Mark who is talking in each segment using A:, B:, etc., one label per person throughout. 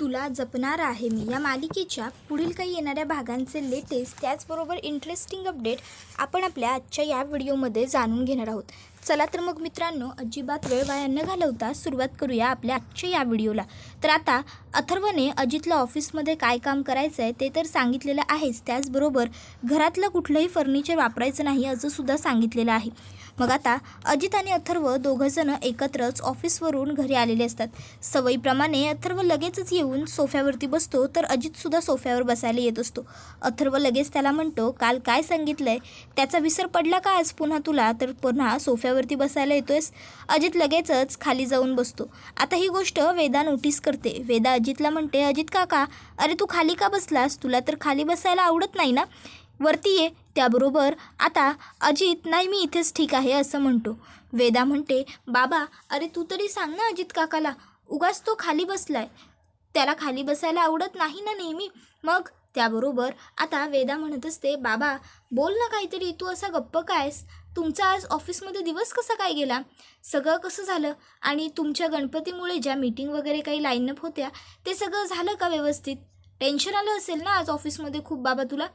A: तुला जपणार आहे मी. या मालिकेच्या पुढील काही येणाऱ्या भागांचे लेटेस्ट त्याचबरोबर इंटरेस्टिंग अपडेट आपण आपल्या आजच्या या व्हिडिओमध्ये जाणून घेणार आहोत. चला तर मग मित्रांनो अजिबात वेळ वाया न घालवता सुरुवात करूया आपल्या आजच्या या व्हिडिओला. तर आता अथर्वने अजितला ऑफिसमध्ये काय काम करायचं आहे ते तर सांगितलेलं आहेच. त्याचबरोबर घरातलं कुठलंही फर्निचर वापरायचं नाही असंसुद्धा सांगितलेलं आहे. मग आता अजित आणि अथर्व दोघंजणं एकत्रच ऑफिसवरून घरी आलेले असतात. सवयीप्रमाणे अथर्व लगेचच येऊन सोफ्यावरती बसतो तर अजितसुद्धा सोफ्यावर बसायला येत असतो. अथर्व लगेच त्याला म्हणतो काल काय सांगितलंय? त्याचा विसर पडला का आज पुन्हा तुला? तर पुन्हा सोफ्यावरती बसायला येतोयस. अजित लगेचच खाली जाऊन बसतो. आता ही गोष्ट वेदा नोटीस करते. वेदा अजितला म्हणते अजित काका अरे तू खाली का बसलास? तुला तर खाली बसायला आवडत नाही ना? वरती ये त्याबरोबर आता अजित नाही मी इथेच ठीक आहे असं म्हणतो. वेदा म्हणते बाबा अरे तू तरी सांग ना अजित काकाला उगाच तो खाली बसलाय. त्याला खाली बसायला आवडत नाही ना नेहमी. मग त्याबरोबर आता वेदा म्हणत असते बाबा बोल ना काहीतरी तू असा गप्प कायस? तुमचा आज ऑफिसमध्ये दिवस कसा काय गेला? सगळं कसं झालं? आणि तुमच्या गणपतीमुळे ज्या मीटिंग वगैरे काही लाईनअप होत्या ते सगळं झालं का व्यवस्थित? टेन्शन आलं असेल ना आज ऑफिसमध्ये खूप बाबा तुला?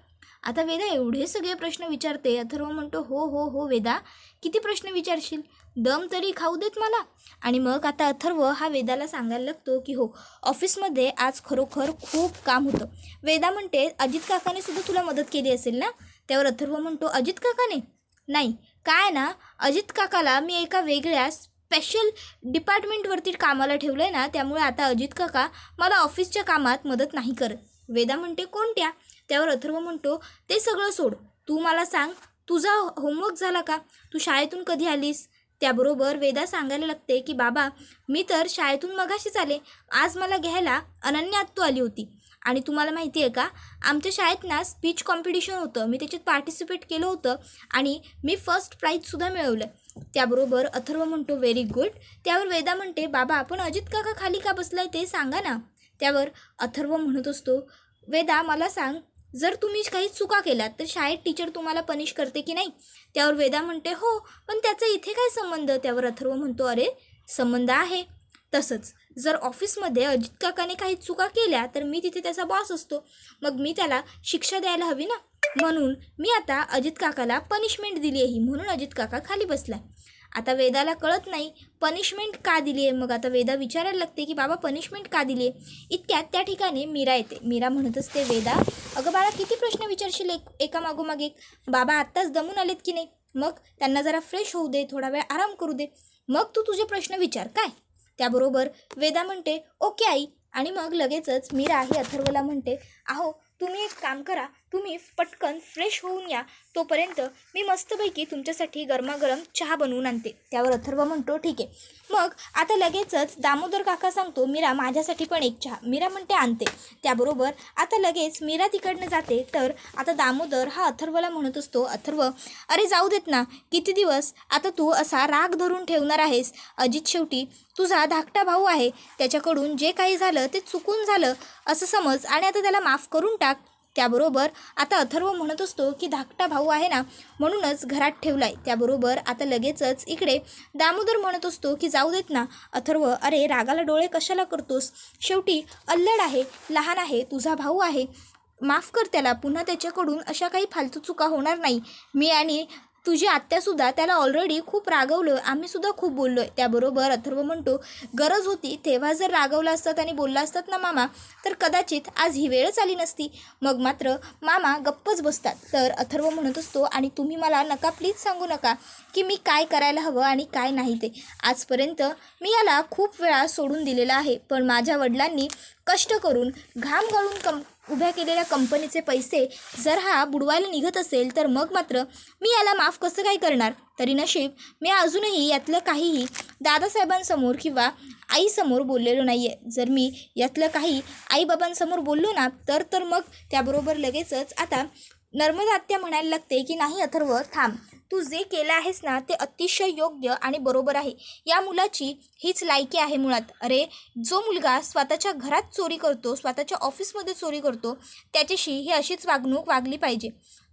A: आता वेदा एवढे सगळे प्रश्न विचारते. अथर्व म्हणतो हो हो हो वेदा. किती प्रश्न विचारशील? दम तरी खाऊ देत मला. आणि मग आता अथर्व हा वेदाला सांगायला लागतो की हो ऑफिसमध्ये आज खरोखर खूप काम होतं. वेदा म्हणते अजित काकाने सुद्धा तुला मदत केली असेल ना? त्यावर अथर्व म्हणतो अजित काकाने? नाही. काय ना अजित काकाला मी एका वेगळ्या स्पेशल डिपार्टमेंटवरती कामाला ठेवलं आहे ना त्यामुळे आता अजित काका मला ऑफिसच्या कामात मदत नाही करत. वेदा म्हणते कोणत्या? त्यावर अथर्व म्हणतो ते सगळं सोड. तू मला सांग तुझा होमवर्क झाला का? तू शाळेतून कधी आलीस? त्याबरोबर वेदा सांगायला लागते की बाबा मी तर शाळेतून मगाशीच आले. आज मला घ्यायला अनन्या आत्तू आली होती. आणि तुम्हाला माहिती आहे का आमच्या शाळेत ना स्पीच कॉम्पिटिशन होतं. मी त्याच्यात पार्टिसिपेट केलं होतं आणि मी फर्स्ट प्राईजसुद्धा मिळवलं. त्याबरोबर अथर्व म्हणतो व्हेरी गुड. त्यावर वेदा म्हणते बाबा आपण अजित काका खाली का बसलाय ते सांगा ना. त्यावर अथर्व म्हणत असतो वेदा मला सांग जर तुम्ही काही चुका केल्यात तर शाळेत टीचर तुम्हाला पनिश करते की नाही? त्यावर वेदा म्हणते हो पण त्याचा इथे काय संबंध? त्यावर अथर्व म्हणतो अरे संबंध आहे. तसंच जर ऑफिसमध्ये अजित काकाने काही चुका केल्या तर मी तिथे त्याचा बॉस असतो. मग मी त्याला शिक्षा द्यायला हवी ना? म्हणून मी आता अजित काकाला पनिशमेंट दिली आहे. म्हणून अजित काका खाली बसला आता वेदाला कळत नाही पनिशमेंट का दिली आहे? मग आता वेदा विचारायला लागते की बाबा पनिशमेंट का दिली आहे? इतक्यात त्या ठिकाणी मीरा येते. मीरा म्हणत असते वेदा अगं बाळा किती प्रश्न विचारशील एक एका मागोमाग? एक बाबा आत्ताच दमून आलेत की नाही? मग त्यांना जरा फ्रेश होऊ दे थोडा वेळ आराम करू दे. मग तू तुझे प्रश्न विचार काय? त्याबरोबर वेदा म्हणते ओके आई. आणि मग लगेचच मीरा ही अथर्वला म्हणते अहो तुम्ही एक काम करा तुम्ही पटकन फ्रेश होऊन या. तोपर्यंत मी मस्तपैकी तुमच्यासाठी गरमागरम चहा बनवून आणते. त्यावर अथर्व म्हणतो ठीक आहे. मग आता लगेचच दामोदर काका सांगतो मीरा माझ्यासाठी पण एक चहा. मीरा म्हणते आणते. त्याबरोबर आता लगेच मीरा तिकडनं जाते. तर आता दामोदर हा अथर्वला म्हणत असतो अथर्व अरे जाऊ देत ना. किती दिवस? आता तू असा राग धरून ठेवणार आहेस. अजित शेवटी तुझा धाकटा भाऊ आहे. त्याच्याकडून जे काही झालं ते चुकून झालं. असं समज आणि आता त्याला माफ करून टाक. त्याबरोबर आता अथर्व म्हणत असतो की धाकटा भाऊ आहे ना म्हणूनच घरात ठेवलाय. त्याबरोबर आता लगेचच इकडे दामोदर म्हणत असतो की जाऊ देत ना. अथर्व अरे रागाला डोळे कशाला करतोस? शेवटी अल्लड आहे लहान आहे तुझा भाऊ आहे. माफ कर त्याला पुन्हा त्याच्याकडून अशा काही फालतू चुका होणार नाही. मी आणि तुझी आत्यासुद्धा त्याला ऑलरेडी खूप रागवलं. आम्हीसुद्धा खूप बोललो आहे त्याबरोबर अथर्व म्हणतो गरज होती तेव्हा जर रागवलं असतात आणि बोलला असतात ना मामा तर कदाचित आज ही वेळच आली नसती. मग मात्र मामा गप्पच बसतात. तर अथर्व म्हणत असतो आणि तुम्ही मला नका प्लीज सांगू नका की मी काय करायला हवं आणि काय नाही ते. आजपर्यंत मी याला खूप वेळा सोडून दिलेलं आहे. पण माझ्या वडिलांनी कष्ट करून घाम गाळून कम उभ्या केलेल्या कंपनीचे पैसे जर हा बुडवायला निघत असेल तर मग मात्र मी याला माफ कसं काय करणार? तरी नशीब मी अजूनही यातलं काहीही दादासाहेबांसमोर किंवा आईसमोर बोललेलो नाही आहे जर मी यातलं काही आईबाबांसमोर बोललो ना तर तर मग त्याबरोबर लगेचच आता नर्मदा आत्या म्हणायला लागते की नाही अथर्व थांब. तू जे केलं आहेस ना ते अतिशय योग्य आणि बरोबर आहे. या मुलाची हीच लायकी आहे मुळात. अरे जो मुलगा स्वतःच्या घरात चोरी करतो स्वतःच्या ऑफिसमध्ये चोरी करतो त्याच्याशी ही अशीच वागणूक वागली पाहिजे.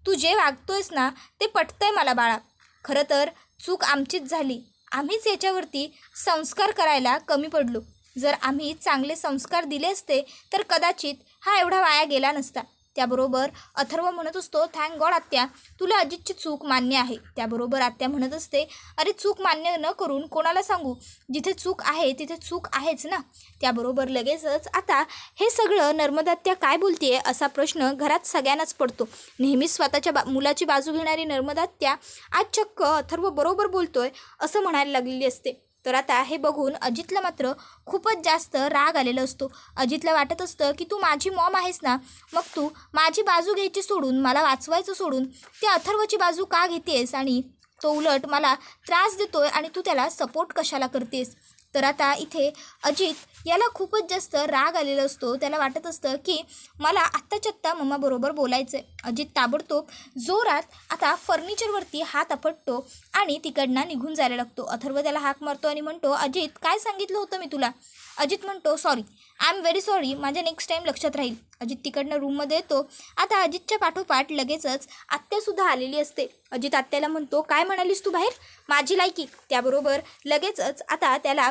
A: तू जे वागतोयस ना ते पटतंय मला बाळा. खरं तर चूक आमचीच झाली. आम्हीच याच्यावरती संस्कार करायला कमी पडलो. जर आम्ही चांगले संस्कार दिले असते तर कदाचित हा एवढा वाया गेला नसता. त्याबरोबर अथर्व म्हणत असतो थँक गॉड आत्या तुला अजितची चूक मान्य आहे. त्याबरोबर आत्या म्हणत असते अरे चूक मान्य न करून कोणाला सांगू? जिथे चूक आहे तिथे चूक आहेच ना? त्याबरोबर लगेचच आता हे सगळं नर्मदात्या काय बोलतेय असा प्रश्न घरात सगळ्यांनाच पडतो. नेहमीच स्वतःच्या बा मुलाची बाजू घेणारी नर्मदात्या आज चक्क अथर्व बरोबर बोलतोय असं म्हणायला लागलेली असते. तर आता हे बघून अजितला मात्र खूपच जास्त राग आलेला असतो. अजितला वाटत असतं की तू माझी मॉम आहेस ना? मग तू माझी बाजू घ्यायची सोडून मला वाचवायचं सोडून ते अथर्वची बाजू का घेतेस? आणि तो उलट मला त्रास देतोय आणि तू त्याला सपोर्ट कशाला करतेस? तर आता इथे अजित याला खूपच जास्त राग आलेला असतो. त्याला वाटत असतं की मला आत्ताच्या आत्ता मम्माबरोबर बोलायचं आहे अजित ताबडतोब जोरात आता फर्निचरवरती हात आपटतो आणि तिकडनं निघून जायला लागतो. अथर्व त्याला हाक मारतो आणि म्हणतो अजित काय सांगितलं होतं मी तुला? अजित म्हणतो sorry I am very sorry माझ्या नेक्स्ट टाईम लक्षात राहील. अजित तिकडनं रूममध्ये येतो. आता अजितच्या पाठोपाठ लगेचच आत्यासुद्धा आलेली असते. अजित आत्याला म्हणतो काय म्हणालीस तू बाहेर? माझी लायकी. त्याबरोबर लगेचच आता त्याला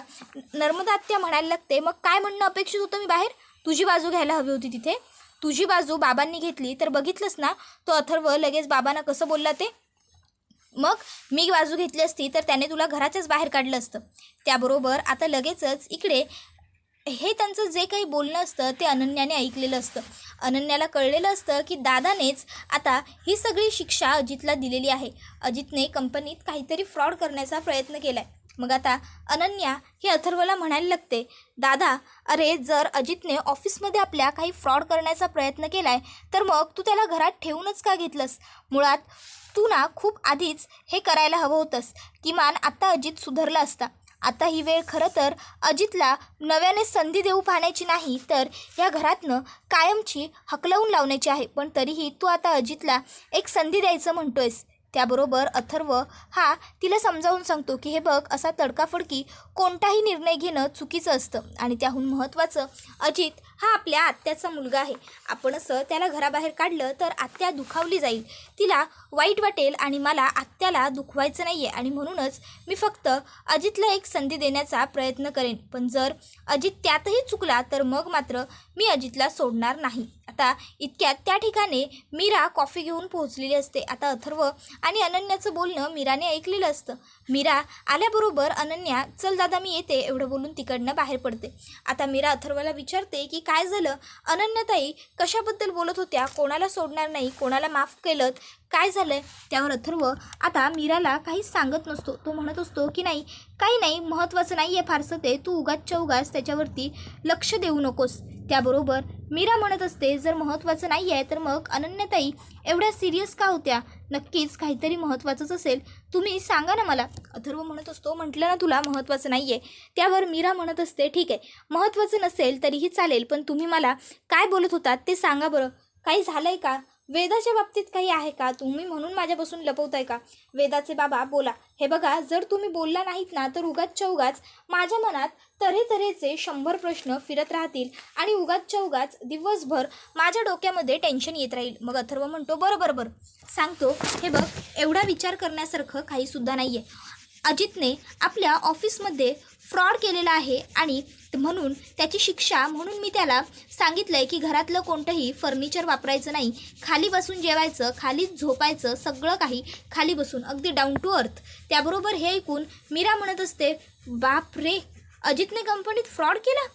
A: नर्मदा आत्या म्हणायला लागते. मग काय म्हणणं अपेक्षित होतं मी बाहेर? तुझी बाजू घ्यायला हवी होती तिथे. तुझी बाजू बाबांनी घेतली तर बघितलंस ना तो अथर्व लगेच बाबांना कसं बोलला ते? मग मी बाजू घेतली असती तर त्याने तुला घराच्याच बाहेर काढलं असतं. त्याबरोबर आता लगेचच इकडे हे त्यांचं जे काही बोलणं असतं ते अनन्याने ऐकलेलं असतं. अनन्याला कळलेलं असतं की दादानेच आता ही सगळी शिक्षा अजितला दिलेली आहे. अजितने कंपनीत काहीतरी फ्रॉड करण्याचा प्रयत्न केला आहे मग आता अनन्या ही अथर्वला म्हणायला लागते दादा अरे जर अजितने ऑफिसमध्ये आपल्या काही फ्रॉड करण्याचा प्रयत्न केला आहे तर मग तू त्याला घरात ठेवूनच का घेतलंस? मुळात तू ना खूप आधीच हे करायला हवं होतंस. किमान आत्ता अजित सुधारला असता. आता ही वेळ खरं तर अजितला नव्याने संधी देऊ पाहण्याची नाही तर या घरातनं कायमची हकलवून लावण्याची आहे. पण तरीही तू आता अजितला एक संधी द्यायचं म्हणतोयस. त्याबरोबर अथर्व हा तिला समजावून सांगतो की हे बघ असा तडकाफडकी कोणताही निर्णय घेणं चुकीचं असतं. आणि त्याहून महत्त्वाचं अजित हा आपल्या आत्याचा मुलगा आहे. आपण असं त्याला घराबाहेर काढलं तर आत्या दुखावली जाईल. तिला वाईट वाटेल आणि मला आत्याला दुखवायचं नाही आहे आणि म्हणूनच मी फक्त अजितला एक संधी देण्याचा प्रयत्न करेन. पण जर अजित त्यातही चुकला तर मग मात्र मी अजितला सोडणार नाही. आता इतक्यात त्या ठिकाणी मीरा कॉफी घेऊन पोहोचलेली असते. आता अथर्व आणि अनन्याचं बोलणं मीराने ऐकलेलं असतं. मीरा आल्याबरोबर अनन्या चल दादा मी येते एवढं बोलून तिकडनं बाहेर पडते. आता मीरा अथर्वला विचारते की काय झालं? अनन्यताई कशाबद्दल बोलत होत्या? कोणाला सोडणार नाही? कोणाला माफ केलं काय झालं त्यावर अथर्व आता मीराला काहीच सांगत नसतो. तो म्हणत असतो की नाही काही नाही महत्त्वाचं नाही आहे फारसं ते. तू उगाचच्या उगाच त्याच्यावरती लक्ष देऊ नकोस. त्याबरोबर मीरा म्हणत असते जर महत्त्वाचं नाही आहे तर मग अनन्यताई एवढ्या सिरियस का होत्या? नक्कीच काहीतरी महत्त्वाचंच असेल. तुम्ही सांगा ना मला. अथर्व म्हणत असतो म्हटलं ना तुला महत्त्वाचं नाही आहे त्यावर मीरा म्हणत असते ठीक. आहे महत्त्वाचं नसेल तरीही चालेल पण तुम्ही मला काय बोलत होतात ते सांगा बरं. काही झालं आहे का? वेदाच्या बाबतीत काही आहे का? तुम्ही म्हणून माझ्यापासून लपवताय का? वेदाचे बाबा बोला. हे बघा जर तुम्ही बोलला नाहीत ना तर उगाचच्या उगाच माझ्या मनात तऱ्हेतऱ्हेचे शंभर प्रश्न फिरत राहतील आणि उगाचच्या उगाच दिवसभर माझ्या डोक्यामध्ये टेन्शन येत राहील. मग अथर्व म्हणतो बरं बरं बरं. सांगतो हे बघ एवढा विचार करण्यासारखं काहीसुद्धा नाही आहे अजितने आपल्या ऑफिसमध्ये फ्रॉड केलेला आहे आणि म्हणून त्याची शिक्षा म्हणून मी त्याला सांगितलं आहे की घरातलं कोणतंही फर्निचर वापरायचं नाही. खाली बसून जेवायचं खाली झोपायचं सगळं काही खाली बसून अगदी डाऊन टू अर्थ त्याबरोबर हे ऐकून मीरा म्हणत असते बाप रे अजितने कंपनीत फ्रॉड केला?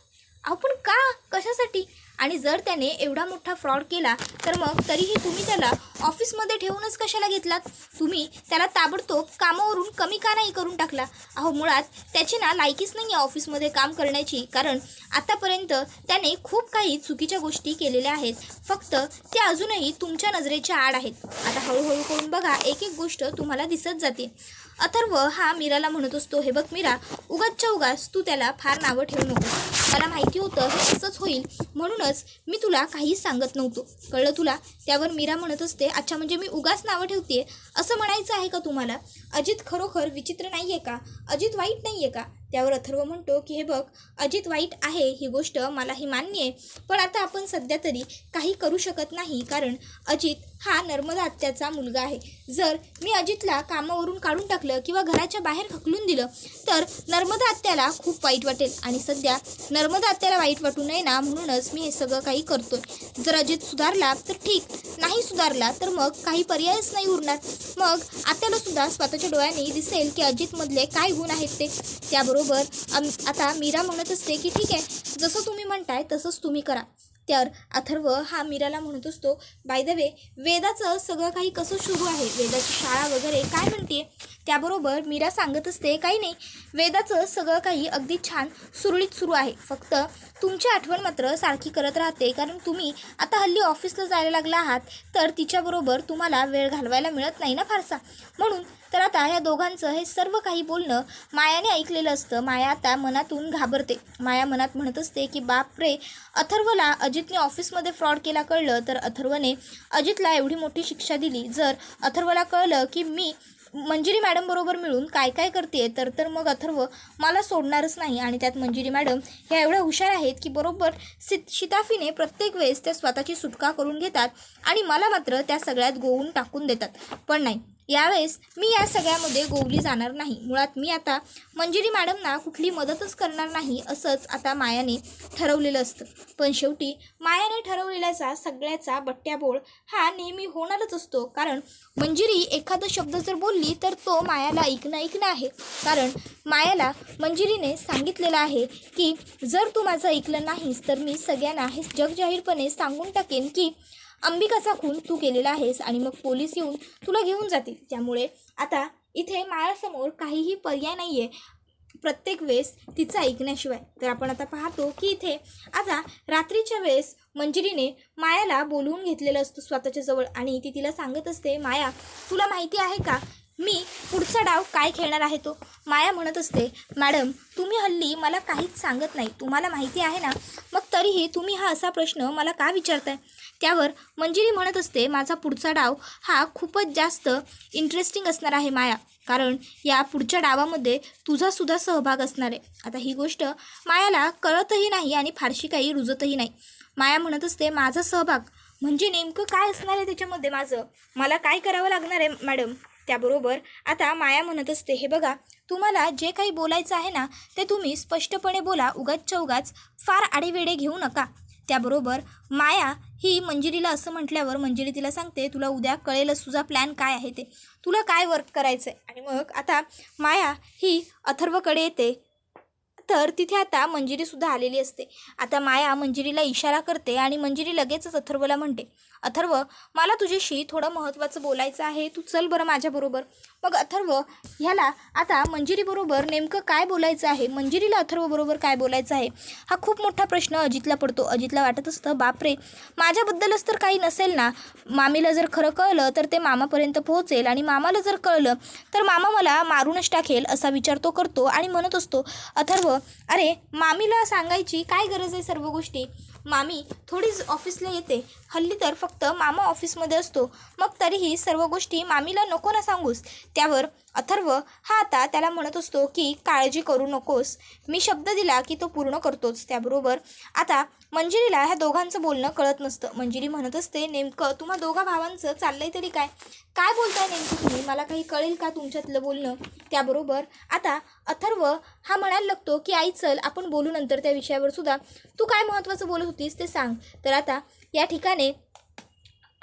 A: अहो पण का? कशासाठी? आणि जर त्याने एवढा मोठा फ्रॉड केला तर मग तरीही तुम्ही त्याला ऑफिसमध्ये ठेवूनच कशाला घेतलात? तुम्ही त्याला ताबडतोब कामावरून कमी का नाही करून टाकला? अहो मुळात त्याची ना लायकीच नाही आहे ऑफिसमध्ये काम करण्याची कारण आतापर्यंत त्याने खूप काही चुकीच्या गोष्टी केलेल्या आहेत. फक्त ते अजूनही तुमच्या नजरेच्या आड आहेत. आता हळूहळू करून बघा एक एक गोष्ट तुम्हाला दिसत जाते. अथर्व हा मीराला म्हणत असतो हे बघ मीरा उगाचच्या उगाच तू त्याला फार नावं ठेवू नको मला माहिती होतं हे असंच होईल. म्हणूनच मी तुला काहीच सांगत नव्हतो. कळलं तुला? त्यावर मीरा म्हणत असते अच्छा म्हणजे मी उगाच नावं ठेवते असं म्हणायचं आहे का तुम्हाला? अजित खरोखर विचित्र नाही आहे का? अजित वाईट नाही आहे का? त्यावर अथर्व म्हणतो की हे बघ अजित वाईट आहे ही गोष्ट मलाही मान्य आहे. पण आता आपण सध्या तरी काही करू शकत नाही. कारण अजित हा नर्मदा आत्याचा मुलगा आहे. जर मी अजितला कामावरून काढून टाकलं किंवा घराच्या बाहेर हकलून दिलं तर नर्मदा आत्याला खूप वाईट वाटेल. आणि सध्या नर्मदा आत्याला वाईट वाटू नये ना म्हणूनच मी हे सगळं काही करतोय. जर अजित सुधारला तर ठीक. नाही सुधारला तर मग काही पर्यायच नाही उरणार. मग आत्याला सुद्धा स्वतःच्या डोळ्यांनी दिसेल की अजितमधले काय गुण आहेत ते. त्याबरोबर आता मीरा म्हणत असते की ठीक आहे जसं तुम्ही म्हणताय तसंच तुम्ही करा. तर अथर्व हा मीराला म्हणत असतो बाय द वे वेदाचं सगळं काही कसं सुरू आहे? वेदाची शाळा वगैरे काय म्हणते त्याबरोबर मीरा सांगत असते काही नाही वेदाचं सगळं काही अगदी छान सुरळीत सुरू आहे. फक्त तुमची आठवण मात्र सारखी करत राहते. कारण तुम्ही आता हल्ली ऑफिसला जायला लागला आहात तर तिच्याबरोबर तुम्हाला वेळ घालवायला मिळत नाही ना फारसा. म्हणून तर आता या दोघांचं हे सर्व काही बोलणं मायाने ऐकलेलं असतं. माया आता मनातून घाबरते. माया मनात म्हणत असते की बाप रे अथर्वला अजितने ऑफिसमध्ये फ्रॉड केला कळलं तर अथर्वने अजितला एवढी मोठी शिक्षा दिली. जर अथर्वला कळलं की मी मंजिरी मॅडम बरोबर मिळून काय काय करते तर तर मग अथर्व मला सोडणारच नाही. आणि त्यात मंजिरी मॅडम ह्या एवढ्या हुशार आहेत की बरोबर सित शिताफीने प्रत्येक वेळेस त्या स्वतःची सुटका करून घेतात आणि मला मात्र त्या सगळ्यात गोवून टाकून देतात. पण नाही. यावेळेस मी या सगळ्यामध्ये गोवली जाणार नाही. मुळात मी आता मंजिरी मॅडमना कुठली मदतच करणार नाही असंच आता मायाने ठरवलेलं असतं. पण शेवटी मायाने ठरवलेल्याचा सगळ्याचा बट्ट्याबोळ हा नेहमी होणारच असतो. कारण मंजिरी एखादा शब्द जर बोलली तर तो मायाला ऐकणं ऐकणं आहे. कारण मायाला मंजिरीने सांगितलेलं आहे की जर तू माझं ऐकलं नाहीस तर मी सगळ्यांना हे जगजाहीरपणे सांगून टाकेन की अंबिकाचा खून तू केलेला आहेस आणि मग पोलीस येऊन तुला घेऊन जातील. त्यामुळे आता इथे मायासमोर काहीही पर्याय नाही आहे प्रत्येक वेळेस तिचं ऐकण्याशिवाय. तर आपण आता पाहतो की इथे आता रात्रीच्या वेळेस मंजिरीने मायाला बोलवून घेतलेलं असतं स्वतःच्या जवळ. आणि ती तिला सांगत असते माया तुला माहिती आहे का? मी पुढचा डाव काय खेळणार आहे तो? माया म्हणत असते मॅडम तुम्ही हल्ली मला काहीच सांगत नाही. तुम्हाला माहिती आहे ना? मग तरीही तुम्ही हा असा प्रश्न मला का विचारताय? त्यावर मंजिरी म्हणत असते माझा पुढचा डाव हा खूपच जास्त इंटरेस्टिंग असणार आहे माया. कारण या पुढच्या डावामध्ये तुझासुद्धा सहभाग असणार आहे. आता ही गोष्ट मायाला कळतही नाही आणि फारशी काही रुजतही नाही. माया म्हणत असते माझा सहभाग म्हणजे नेमकं काय असणार आहे त्याच्यामध्ये माझं? मला काय करावं लागणार आहे मॅडम? त्याबरोबर आता माया म्हणत असते हे बघा तुम्हाला जे काही बोलायचं आहे ना ते तुम्ही स्पष्टपणे बोला उगाचच्या उगाच फार आडेवेडे घेऊ नका. त्याबरोबर माया ही मंजिरीला असं म्हटल्यावर मंजिरी तिला सांगते तुला उद्या कळेलच तुझा प्लॅन काय आहे ते. तुला काय वर्क करायचं आहे आणि मग आता माया ही अथर्वकडे येते. तर तिथे आता मंजिरीसुद्धा आलेली असते. आता माया मंजिरीला इशारा करते आणि मंजिरी लगेचच अथर्वला म्हणते अथर्व मला तुझ्याशी थोडं महत्त्वाचं बोलायचं आहे. तू चल बरं माझ्याबरोबर. मग अथर्व ह्याला आता मंजिरीबरोबर नेमकं काय बोलायचं आहे? मंजिरीला अथर्वबरोबर काय बोलायचं आहे? हा खूप मोठा प्रश्न अजितला पडतो. अजितला वाटत असतं बापरे माझ्याबद्दलच तर काही नसेल ना? मामीला जर खरं कळलं तर ते मामापर्यंत पोहोचेल. आणि मामाला जर कळलं तर मामा मला मारूनच टाकेल असा विचार तो करतो आणि म्हणत असतो अथर्व अरे मामीला सांगायची काय गरज आहे सर्व गोष्टी? मामी थोडीच ऑफिसला येते. हल्ली तर फक्त मामा ऑफिसमध्ये असतो. मग तरीही सर्व गोष्टी मामीला नको ना सांगूस. त्यावर अथर्व हा आता त्याला म्हणत असतो की काळजी करू नकोस. मी शब्द दिला की तो पूर्ण करतोच. त्याबरोबर आता मंजिरीला ह्या दोघांचं बोलणं कळत नसतं. मंजिरी म्हणत असते नेमकं तुम्हा दोघा भावांचं चाललंय तरी काय? काय बोलताय नेमकं तुम्ही? मला काही कळेल का तुमच्यातलं बोलणं? त्याबरोबर आता अथर्व हा म्हणायला लागतो की आई चल आपण बोलू नंतर त्या विषयावर सुद्धा. तू काय महत्त्वाचं बोलत होतीस ते सांग. तर आता या ठिकाणी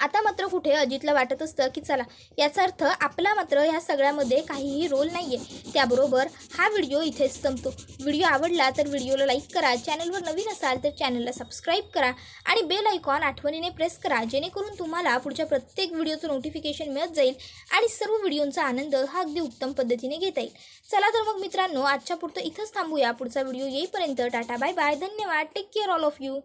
A: आता मात्र कुठे अजितला वाटत असतं की चला याचा अर्थ आपला मात्र ह्या सगळ्यामध्ये काहीही रोल नाही आहे त्याबरोबर हा व्हिडिओ इथेच संपतो. व्हिडिओ आवडला तर व्हिडिओला लाईक करा चॅनलवर नवीन असाल तर चॅनलला सबस्क्राईब करा आणि बेल आयकॉन आठवणीने प्रेस करा जेणेकरून तुम्हाला पुढच्या प्रत्येक व्हिडिओचं नोटिफिकेशन मिळत जाईल आणि सर्व व्हिडिओंचा आनंद हा अगदी उत्तम पद्धतीने घेता येईल. चला तर मग मित्रांनो आजच्या पुरतं इथंच थांबूया. पुढचा व्हिडिओ येईपर्यंत टाटा बाय बाय धन्यवाद. Take care all of you